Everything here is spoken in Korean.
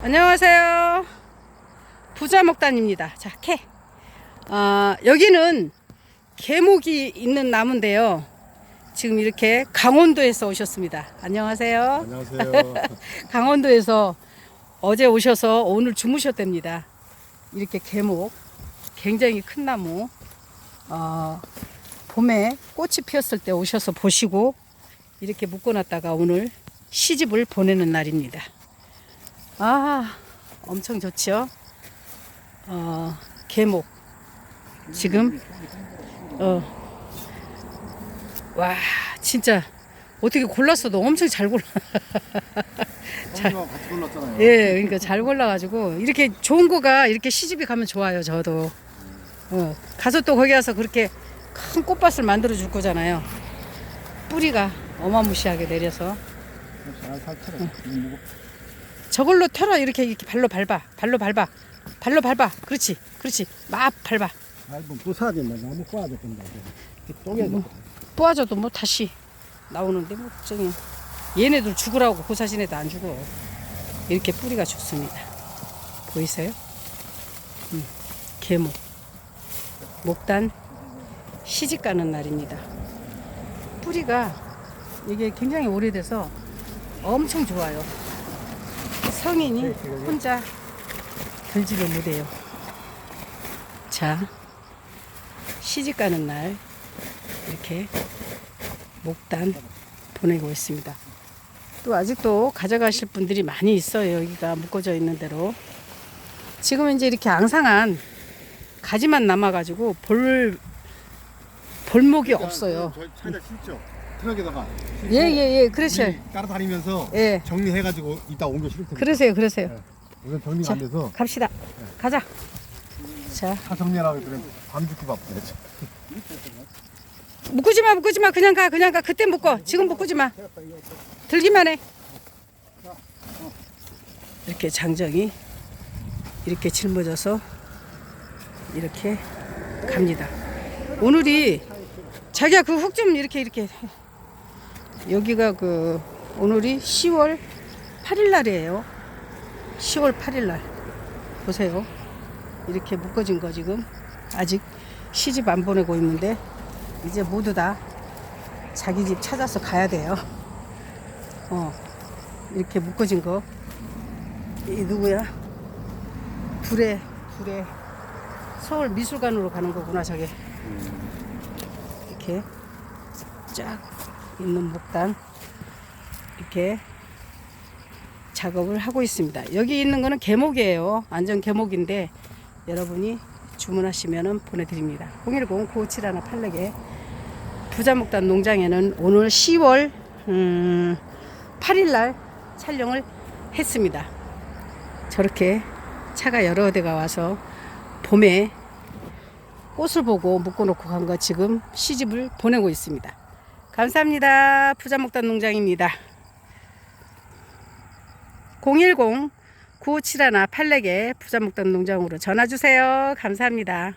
안녕하세요. 부자 목단입니다. 자, 캐. 아, 여기는 개목이 있는 나무인데요. 지금 이렇게 강원도에서 오셨습니다. 안녕하세요. 안녕하세요. 강원도에서 어제 오셔서 오늘 주무셨답니다. 이렇게 개목, 굉장히 큰 나무, 어, 봄에 꽃이 피었을 때 오셔서 보시고 이렇게 묶어놨다가 오늘 시집을 보내는 날입니다. 아, 엄청 좋죠? 어, 개목. 지금, 어, 와, 진짜 어떻게 골랐어도 엄청 잘 골라. 형님하고 같이 골랐잖아요. 예, 그러니까 잘 골라가지고 이렇게 좋은 거가 이렇게 시집이 가면 좋아요, 저도. 어, 가서 또 거기 가서 그렇게 큰 꽃밭을 만들어 줄 거잖아요. 뿌리가 어마무시하게 내려서 잘 살처럼. 음, 저걸로 털어 이렇게 이렇게 발로 밟아, 발로 밟아, 발로 밟아. 그렇지, 그렇지. 막 밟아. 얇은 부사지 뭐 나무 꼬아져 된다. 쪼개져. 뭐, 뽑아줘도 뭐 다시 나오는데 뭐 저기 얘네들 죽으라고 고사진 애도 안 죽어. 이렇게 뿌리가 좋습니다. 보이세요? 음, 개목. 목단 시집 가는 날입니다. 뿌리가 이게 굉장히 오래돼서 엄청 좋아요. 성인이 혼자 들지를 못해요. 자, 시집 가는 날 이렇게 목단 보내고 있습니다. 또 아직도 가져가실 분들이 많이 있어요. 여기가 묶어져 있는 대로. 지금 이제 이렇게 앙상한 가지만 남아가지고 볼 볼목이 없어요. 저희 차에다 실죠. 트럭에다가. 예 예 예, 그러셔. 우리 따라다니면서 예, 정리해가지고 이따 옮겨 실을 텐데. 그러세요, 그러세요. 우선 정리가 안 돼서 갑시다. 가자. 자, 다 정리하라고 그래. 밤 죽기 바쁘네. 묶지 마, 묶지 마. 그냥 가, 그냥 가. 그때 묶어. 지금 묶지 마. 들기만 해. 이렇게 장정이 이렇게 짊어져서 이렇게 갑니다. 오늘이 자기야 그흙좀 이렇게 이렇게 해. 여기가 그 오늘이 10월 8일 날이에요. 10월 8일 날 보세요. 이렇게 묶어진 거 지금 아직 시집 안 보내고 있는데 이제 모두 다 자기 집 찾아서 가야 돼요. 어, 이렇게 묶어진 거. 이 누구야? 둘에, 둘에. 서울 미술관으로 가는 거구나, 저게. 이렇게 쫙 있는 목단. 이렇게 작업을 하고 있습니다. 여기 있는 거는 개목이에요. 완전 개목인데 여러분이 주문하시면 보내드립니다. 010-957-1 부자목단 농장에는 오늘 10월 음, 8일 날 촬영을 했습니다. 저렇게 차가 여러 대가 와서 봄에 꽃을 보고 묶어놓고 간 거 지금 시집을 보내고 있습니다. 감사합니다. 부자목단 농장입니다. 010 9571 8 4개 부자목단 농장으로 전화 주세요. 감사합니다.